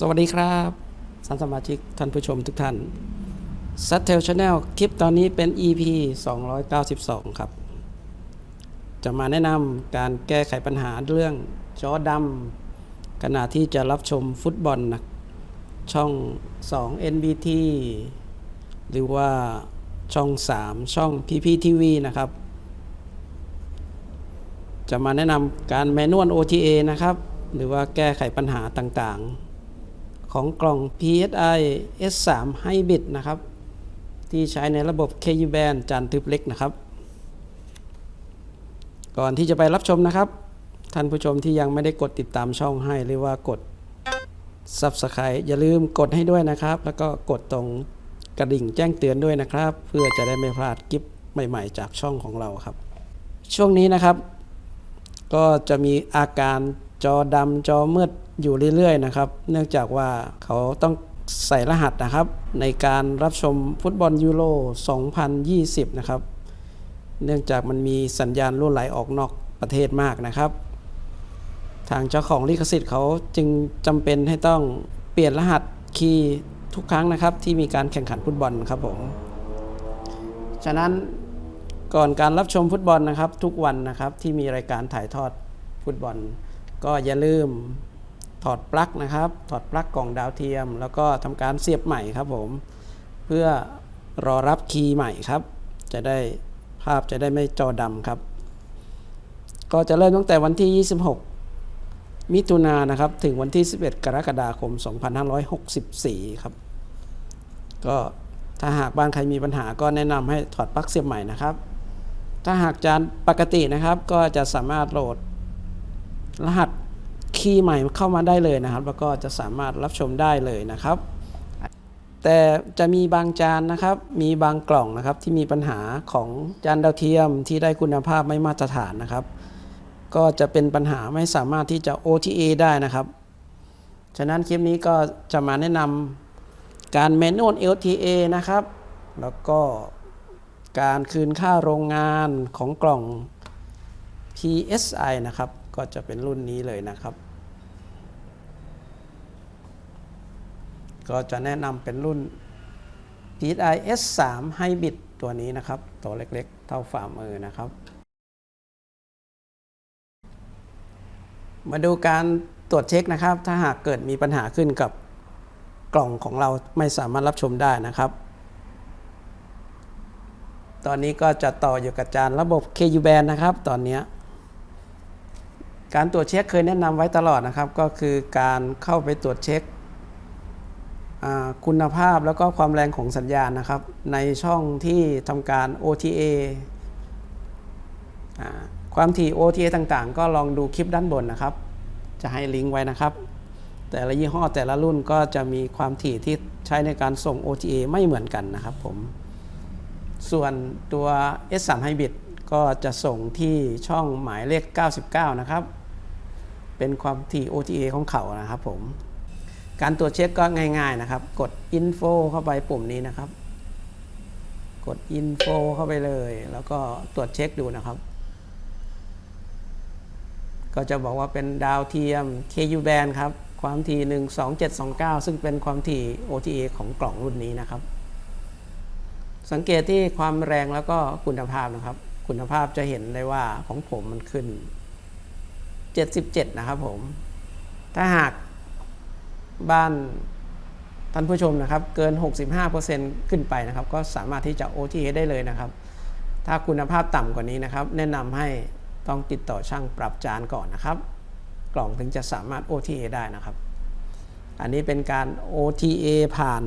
สวัสดีครับท่านสมาชิกท่านผู้ชมทุกท่านซัตเทลชาแนลคลิปตอนนี้เป็น EP 292 ครับ จะมาแนะนำการแก้ไขปัญหาเรื่องจอดำขณะที่จะรับชมฟุตบอลนะช่อง 2 NBT หรือว่าช่อง 3 ช่อง PPTV นะครับ จะมาแนะนำการแมนนวล OTA นะครับ หรือว่าแก้ไขปัญหาต่างๆ ของกล่อง PSI S3 Hybrid นะครับ ที่ใช้ในระบบ KU band จานทึบเล็กนะครับ ก่อนที่จะไปรับชมนะครับ ท่านผู้ชมที่ยังไม่ได้กดติดตามช่องให้หรือว่ากด Subscribe อย่าลืมกดให้ด้วยนะครับ แล้วก็กดตรงกระดิ่งแจ้งเตือนด้วยนะครับ เพื่อจะได้ไม่พลาดคลิปใหม่ๆ จากช่องของเราครับ ช่วงนี้นะครับ ก็จะมีอาการ จอดำจอมืดอยู่เรื่อยๆนะครับ เนื่องจากว่าเขาต้องใส่รหัสนะครับ ในการรับชมฟุตบอลยูโร 2020 นะครับ เนื่องจากมันมีสัญญาณรั่วไหลออกนอกประเทศมากนะครับ ทางเจ้าของลิขสิทธิ์เขาจึงจำเป็นให้ต้องเปลี่ยนรหัสคีย์ทุกครั้งนะครับ ที่มีการแข่งขันฟุตบอลครับผม ฉะนั้นก่อนการรับชมฟุตบอลนะครับ ทุกวันนะครับที่มีรายการถ่ายทอดฟุตบอล ก็อย่าลืมถอดปลั๊กนะครับ ถอดปลั๊กกล่องดาวเทียม แล้วก็ทำการเสียบใหม่ครับผม เพื่อรอรับคีย์ใหม่ครับ จะได้ภาพจะได้ไม่จอดำครับ ก็จะเริ่มตั้งแต่วันที่ 26 มิถุนายนนะครับ ถึงวันที่ 11 กรกฎาคม 2564 ครับ ก็ถ้าหากบ้านใครมีปัญหาก็แนะนำให้ถอดปลั๊กเสียบใหม่นะครับ ถ้าหากจานปกตินะครับก็จะสามารถโหลด รหัสคีย์ใหม่เข้ามาได้เลยนะครับ แล้วก็จะสามารถรับชมได้เลยนะครับ แต่จะมีบางจานนะครับ มีบางกล่องนะครับ ที่มีปัญหาของจานดาวเทียมที่ได้คุณภาพไม่มาตรฐานนะครับ ก็จะเป็นปัญหาไม่สามารถที่จะ OTA ได้นะครับ ฉะนั้นคลิปนี้ก็จะมาแนะนำการ Manual LTA นะครับ แล้วก็การคืนค่าโรงงานของกล่อง PSI นะครับ ก็จะเป็นรุ่นนี้เลยนะครับ ก็จะแนะนำเป็นรุ่น PSI S3 Hybrid ตัวนี้นะครับ ตัวเล็กๆ เท่าฝ่ามือนะครับ มาดูการตรวจเช็คนะครับ ถ้าหากเกิดมีปัญหาขึ้นกับกล่องของเราไม่สามารถรับชมได้นะครับ ตอนนี้ก็จะต่ออยู่กับจานระบบ KU band นะครับ ตอนนี้ การตรวจเช็คเคยแนะนำไว้ตลอดนะครับ ก็คือการเข้าไปตรวจเช็คคุณภาพแล้วก็ความแรงของสัญญาณนะครับ ในช่องที่ทำการ OTA ความถี่ OTA ต่างๆ ก็ลองดูคลิปด้านบนนะครับ จะให้ลิงก์ไว้นะครับ แต่ละยี่ห้อแต่ละรุ่นก็จะมีความถี่ที่ใช้ในการส่ง OTA ไม่เหมือนกันนะครับผม ส่วนตัว S3 Hybrid ก็จะส่งที่ช่องหมายเลข 99 นะครับ เป็นความถี่ OTA ของเขานะครับผม การตรวจเช็คก็ง่ายๆนะครับ กด info เข้าไปปุ่มนี้นะครับ กด info เข้าไปเลย แล้วก็ตรวจเช็คดูนะครับ ก็จะบอกว่าเป็นดาวเทียม KU band ครับ ความถี่ 12729 ซึ่งเป็นความถี่ OTA ของกล่องรุ่นนี้นะครับ สังเกตที่ความแรงแล้วก็คุณภาพนะครับ คุณภาพจะเห็นได้ว่าของผมมันขึ้น 77 นะครับผม ถ้าหากบ้านท่านผู้ชมนะครับ เกิน 65%ขึ้นไปนะครับ ก็สามารถที่จะ OTA ได้เลยนะครับ ถ้าคุณภาพต่ำกว่านี้นะครับ แนะนำให้ต้องติดต่อช่างปรับจานก่อนนะครับ กล่องถึงจะสามารถ OTA ได้นะครับ อันนี้เป็นการ OTA ผ่าน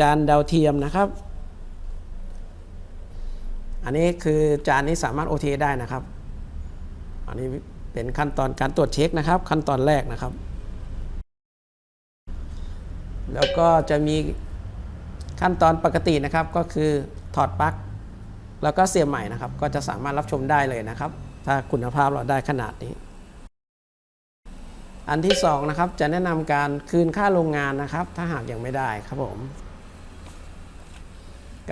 จานดาวเทียมนะครับ อันนี้คือจานนี้สามารถ OT ได้นะครับ อันนี้เป็นขั้นตอนการตรวจเช็คนะครับ ขั้นตอนแรกนะครับ แล้วก็จะมีขั้นตอนปกตินะครับก็คือถอดปลั๊กแล้วก็เสียบใหม่นะครับ ก็จะสามารถรับชมได้เลยนะครับ ถ้าคุณภาพเราได้ขนาดนี้ อันที่สองนะครับจะแนะนำการคืนค่าโรงงานนะครับ ถ้าหากยังไม่ได้ครับผม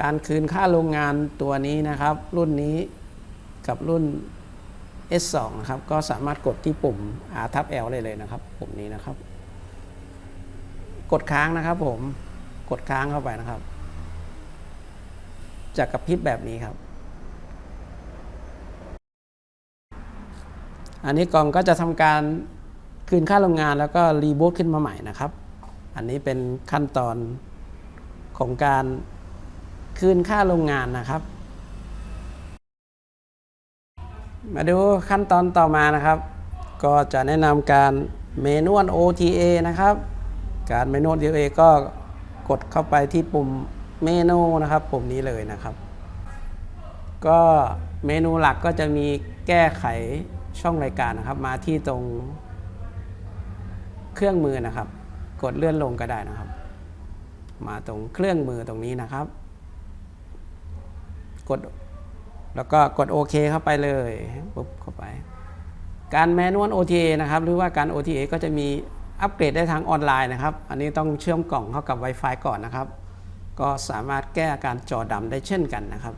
การคืนค่าโรงงานตัวนี้นะครับ รุ่นนี้กับรุ่น S2 นะครับ ก็สามารถกดที่ปุ่ม R ทับ L ได้เลยนะครับ ปุ่มนี้นะครับ กดค้างนะครับผม กดค้างเข้าไปนะครับ จะกระพริบแบบนี้ครับ อันนี้กล่องก็จะทำการคืนค่าโรงงานแล้วก็รีบูตขึ้นมาใหม่นะครับ อันนี้เป็นขั้นตอนของการ คืนค่าโรงงานนะครับ มาดูขั้นตอนต่อมานะครับ ก็จะแนะนำการเมนวล OTA นะครับ การเมนวล OTA ก็กดเข้าไปที่ปุ่มเมนูนะครับ ปุ่มนี้เลยนะครับ ก็เมนูหลักก็จะมีแก้ไขช่องรายการนะครับ มาที่ตรงเครื่องมือนะครับ กดเลื่อนลงก็ได้นะครับ มาตรงเครื่องมือตรงนี้นะครับ กด แล้วก็กดโอเคเข้าไปเลยปุ๊บเข้าไป การแมนนวล OTA นะครับ หรือว่าการ OTA ก็จะมีอัปเกรดได้ทางออนไลน์นะครับ อันนี้ต้องเชื่อมกล่องเข้ากับ Wi-Fi ก่อนนะครับ ก็สามารถแก้อาการจอดำได้เช่นกันนะครับ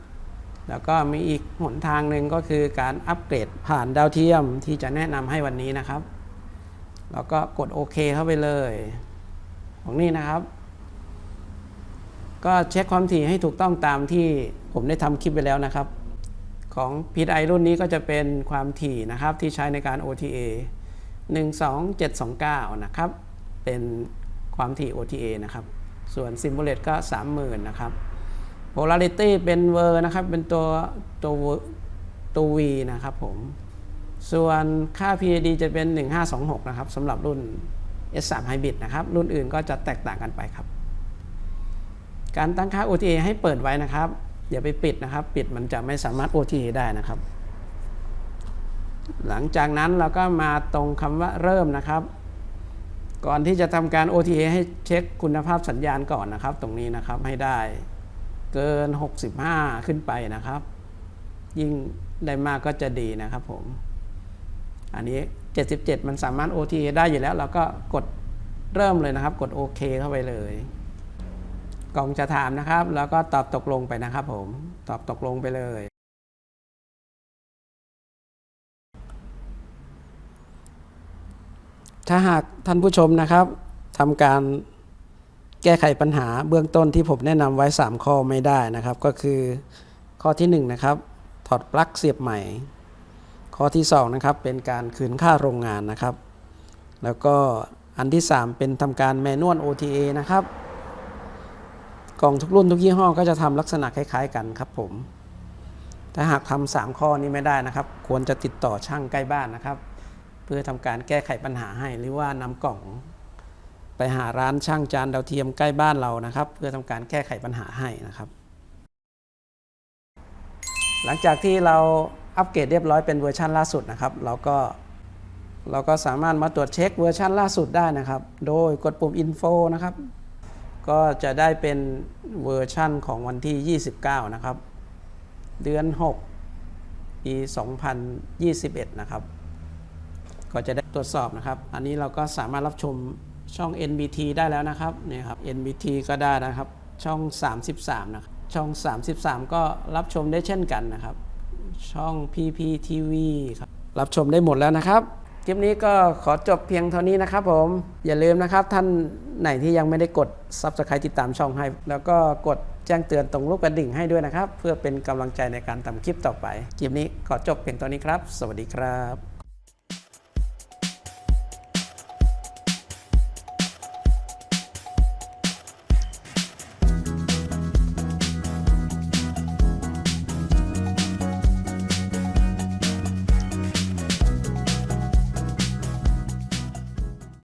แล้วก็มีอีกหนทางหนึ่งก็คือการอัปเกรดผ่านดาวเทียมที่จะแนะนำให้วันนี้นะครับ แล้วก็กดโอเคเข้าไปเลย ของนี่นะครับ ก็เช็คความถี่ให้ถูกต้องตามที่ผมได้ทำคลิปไปแล้วนะครับ ของ PDI รุ่นนี้ก็จะเป็นความถี่นะครับที่ใช้ในการ OTA 12729 นะครับ เป็นความถี่ OTA นะครับ ส่วน Simulate ก็ 30,000 นะครับ Polarity เป็นเวอร์นะครับ เป็นตัวตัวตัว V นะครับผม ส่วนค่า PAD จะเป็น 1526 นะครับสำหรับรุ่น S3 Hybrid นะครับ รุ่นอื่นก็จะแตกต่างกันไปครับ การตั้งค่า OTA ให้เปิดไว้นะครับ อย่าไปปิดนะครับ ปิดมันจะไม่สามารถ OTA ได้นะครับ หลังจากนั้นเราก็มาตรงคำว่าเริ่มนะครับ ก่อนที่จะทำการ OTA ให้เช็คคุณภาพสัญญาณก่อนนะครับ ตรงนี้นะครับให้ได้เกิน 65 ขึ้นไปนะครับ ยิ่งได้มากก็จะดีนะครับผม อันนี้ 77 มันสามารถ OTA ได้อยู่แล้ว เราก็กดเริ่มเลยนะครับ กดโอเคเข้าไปเลย กล่องจะถามนะครับ แล้วก็ตอบตกลงไปนะครับผม ตอบตกลงไปเลย ถ้าหากท่านผู้ชมนะครับทำการแก้ไขปัญหาเบื้องต้นที่ผมแนะนำไว้ 3 ข้อไม่ได้นะครับ ก็คือข้อที่ 1 นะครับ ถอดปลั๊กเสียบใหม่ ข้อที่ 2 นะครับ เป็นการคืนค่าโรงงานนะครับ แล้วก็อันที่ 3 เป็นทำการแมนนวล OTA นะครับ กล่องทุกรุ่นทุกยี่ห้อก็จะทำลักษณะคล้าย ๆ กันครับผมถ้าหากทำสามข้อนี้ไม่ได้นะครับ ควรจะติดต่อช่างใกล้บ้านนะครับ เพื่อทำการแก้ไขปัญหาให้ หรือว่านำกล่อง ไปหาร้านช่างจานดาวเทียมใกล้บ้านเรานะครับ เพื่อทำการแก้ไขปัญหาให้นะครับ หลังจากที่เราอัปเกรดเรียบร้อยเป็นเวอร์ชันล่าสุดนะครับ เราก็เราก็สามารถมาตรวจเช็คเวอร์ชันล่าสุดได้นะครับ โดยกดปุ่ม info นะครับ ก็จะได้เป็นเวอร์ชั่นของวันที่ 29 นะครับ เดือน 6 ปี 2021 นะครับ ก็จะได้ตรวจสอบนะครับ อันนี้เราก็สามารถรับชมช่อง NBT ได้แล้วนะครับเนี่ยครับ NBT ก็ได้นะครับ ช่อง 33 นะครับ ช่อง 33 ก็รับชมได้เช่นกันนะครับ ช่อง PPTV ครับ รับชมได้หมดแล้วนะครับ คลิปนี้ก็ขอจบเพียงเท่านี้นะครับผม อย่าลืมนะครับท่านไหนที่ยังไม่ได้กด Subscribe ติดตามช่องให้ แล้วก็กดแจ้งเตือนตรงลูกกระดิ่งให้ด้วยนะครับ เพื่อเป็นกำลังใจในการทำคลิปต่อไป คลิปนี้ขอจบเพียงเท่านี้ครับ สวัสดีครับ